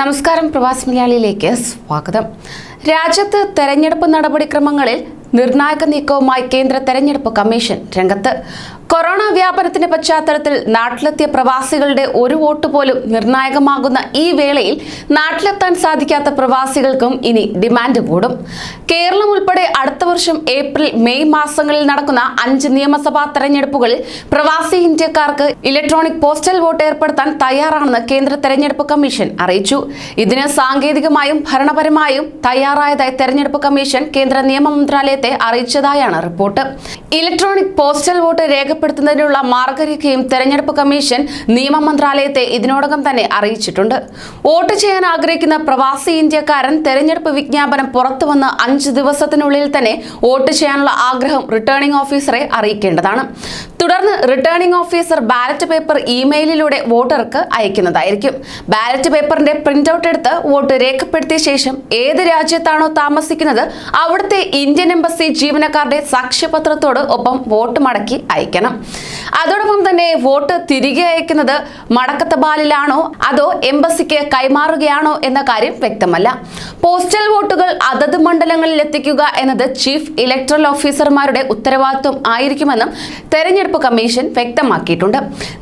നമസ്കാരം പ്രവാസ് മലയാളിയിലേക്ക് സ്വാഗതം. രാജ്യത്ത് തെരഞ്ഞെടുപ്പ് നടപടിക്രമങ്ങളിൽ നിർണായക നീക്കവുമായി കേന്ദ്ര തെരഞ്ഞെടുപ്പ് കമ്മീഷൻ രംഗത്ത്. കൊറോണ വ്യാപനത്തിന്റെ പശ്ചാത്തലത്തിൽ നാട്ടിലെത്തിയ പ്രവാസികളുടെ ഒരു വോട്ട് പോലും നിർണായകമാകുന്ന ഈ വേളയിൽ നാട്ടിലെത്താൻ സാധിക്കാത്ത പ്രവാസികൾക്കും ഇനി ഡിമാൻഡ് കൂടും. കേരളം ഉൾപ്പെടെ അടുത്ത വർഷം ഏപ്രിൽ മെയ് മാസങ്ങളിൽ നടക്കുന്ന അഞ്ച് നിയമസഭാ തെരഞ്ഞെടുപ്പുകളിൽ പ്രവാസി ഇന്ത്യക്കാർക്ക് ഇലക്ട്രോണിക് പോസ്റ്റൽ വോട്ട് ഏർപ്പെടുത്താൻ തയ്യാറാണെന്ന് കേന്ദ്ര തെരഞ്ഞെടുപ്പ് കമ്മീഷൻ അറിയിച്ചു. ഇതിന് സാങ്കേതികമായും ഭരണപരമായും തയ്യാറായതായി തെരഞ്ഞെടുപ്പ് കമ്മീഷൻ കേന്ദ്ര നിയമ മന്ത്രാലയത്തെ അറിയിച്ചതായാണ് റിപ്പോർട്ട്. ഇലക്ട്രോണിക് പോസ്റ്റൽ വോട്ട് രേഖപ്പെടുത്തുന്നതിനുള്ള മാർഗരേഖയും തെരഞ്ഞെടുപ്പ് കമ്മീഷൻ നിയമ മന്ത്രാലയത്തെ ഇതിനോടകം തന്നെ അറിയിച്ചിട്ടുണ്ട്. വോട്ട് ചെയ്യാൻ ആഗ്രഹിക്കുന്ന പ്രവാസി ഇന്ത്യക്കാരൻ തെരഞ്ഞെടുപ്പ് വിജ്ഞാപനം പുറത്തു വന്ന് അഞ്ച് ദിവസത്തിനുള്ളിൽ തന്നെ വോട്ട് ചെയ്യാനുള്ള ആഗ്രഹം റിട്ടേണിംഗ് ഓഫീസറെ അറിയിക്കേണ്ടതാണ്. തുടർന്ന് റിട്ടേണിംഗ് ഓഫീസർ ബാലറ്റ് പേപ്പർ ഇമെയിലിലൂടെ വോട്ടർക്ക് അയക്കുന്നതായിരിക്കും. ബാലറ്റ് പേപ്പറിന്റെ പ്രിന്റ് ഔട്ട് എടുത്ത് വോട്ട് രേഖപ്പെടുത്തിയ ശേഷം ഏത് രാജ്യത്താണോ താമസിക്കുന്നത് അവിടുത്തെ ഇന്ത്യൻ എംബസി ജീവനക്കാരുടെ സാക്ഷ്യപത്രത്തോട് ഒപ്പം വോട്ട് മടക്കി അയക്കണം. അതോടൊപ്പം തന്നെ വോട്ട് തിരികെ അയക്കുന്നത് മടക്കത്തപാലിലാണോ അതോ എംബസിക്ക് കൈമാറുകയാണോ എന്ന കാര്യം വ്യക്തമല്ല. പോസ്റ്റൽ വോട്ടുകൾ അതത് മണ്ഡലങ്ങളിൽ എത്തിക്കുക എന്നത് ചീഫ് ഇലക്ട്രൽ ഓഫീസർമാരുടെ ഉത്തരവാദിത്വം ആയിരിക്കുമെന്നും തെരഞ്ഞെടുപ്പ് കമ്മീഷൻ വ്യക്തമാക്കിയിട്ടുണ്ട്.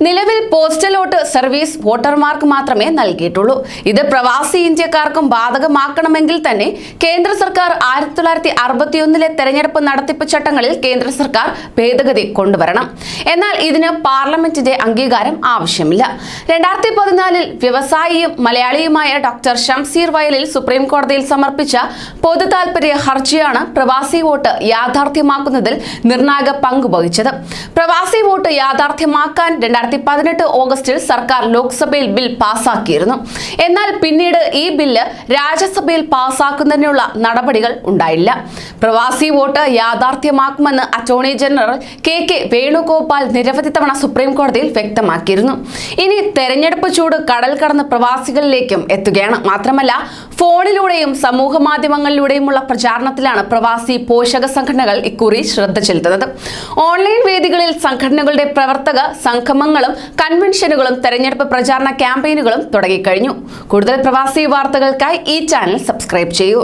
നിലവിൽ പോസ്റ്റൽ വോട്ട് സർവീസ് വോട്ടർമാർക്ക് മാത്രമേ നൽകിയിട്ടുള്ളൂ. ഇത് പ്രവാസി ഇന്ത്യക്കാർക്കും ബാധകമാക്കണമെങ്കിൽ തന്നെ കേന്ദ്ര സർക്കാർ ആയിരത്തി തൊള്ളായിരത്തി അറുപത്തിയൊന്നിലെ തെരഞ്ഞെടുപ്പ് നടത്തിപ്പ് ചട്ടങ്ങളിൽ കേന്ദ്ര സർക്കാർ ഭേദഗതി കൊണ്ടുവരണം. എന്നാൽ ഇതിന് പാർലമെന്റിന്റെ അംഗീകാരം ആവശ്യമില്ല. രണ്ടായിരത്തി പതിനാലിൽ വ്യവസായിയും മലയാളിയുമായ ഡോക്ടർ ഷംസീർ വയലിൽ സുപ്രീം കോടതിയിൽ സമർപ്പിച്ച പൊതു താൽപര്യ ഹർജിയാണ് പ്രവാസി വോട്ട് യാഥാർത്ഥ്യമാക്കുന്നതിൽ നിർണായക പങ്ക് വഹിച്ചത്. പ്രവാസി വോട്ട് യാഥാർത്ഥ്യമാക്കാൻ രണ്ടായിരത്തി പതിനെട്ട് ഓഗസ്റ്റിൽ സർക്കാർ ലോക്സഭയിൽ ബിൽ പാസാക്കിയിരുന്നു. എന്നാൽ പിന്നീട് ഈ ബില്ല് രാജ്യസഭയിൽ പാസാക്കുന്നതിനുള്ള നടപടികൾ ഉണ്ടായില്ല. പ്രവാസി vote യാഥാർത്ഥ്യമാക്കുമെന്ന് attorney general K K Venugopal നിരവധി തവണ സുപ്രീം കോടതിയിൽ വ്യക്തമാക്കിയിരുന്നു. ഇനി തെരഞ്ഞെടുപ്പ് ചൂട് കടൽ കടന്ന് പ്രവാസികളിലേക്കും എത്തുകയാണ്. മാത്രമല്ല ഫോണിലൂടെയും സമൂഹ മാധ്യമങ്ങളിലൂടെയുമുള്ള പ്രചാരണത്തിലാണ് പ്രവാസി പോഷക സംഘടനകൾ ഇക്കുറി ശ്രദ്ധ ചെലുത്തുന്നത്. ഓൺലൈൻ വേദികളിൽ സംഘടനകളുടെ പ്രവർത്തക സംഗമങ്ങളും കൺവെൻഷനുകളും തെരഞ്ഞെടുപ്പ് പ്രചാരണ ക്യാമ്പയിനുകളും തുടങ്ങിക്കഴിഞ്ഞു. കൂടുതൽ പ്രവാസി വാർത്തകൾക്കായി ഈ ചാനൽ സബ്സ്ക്രൈബ് ചെയ്യൂ.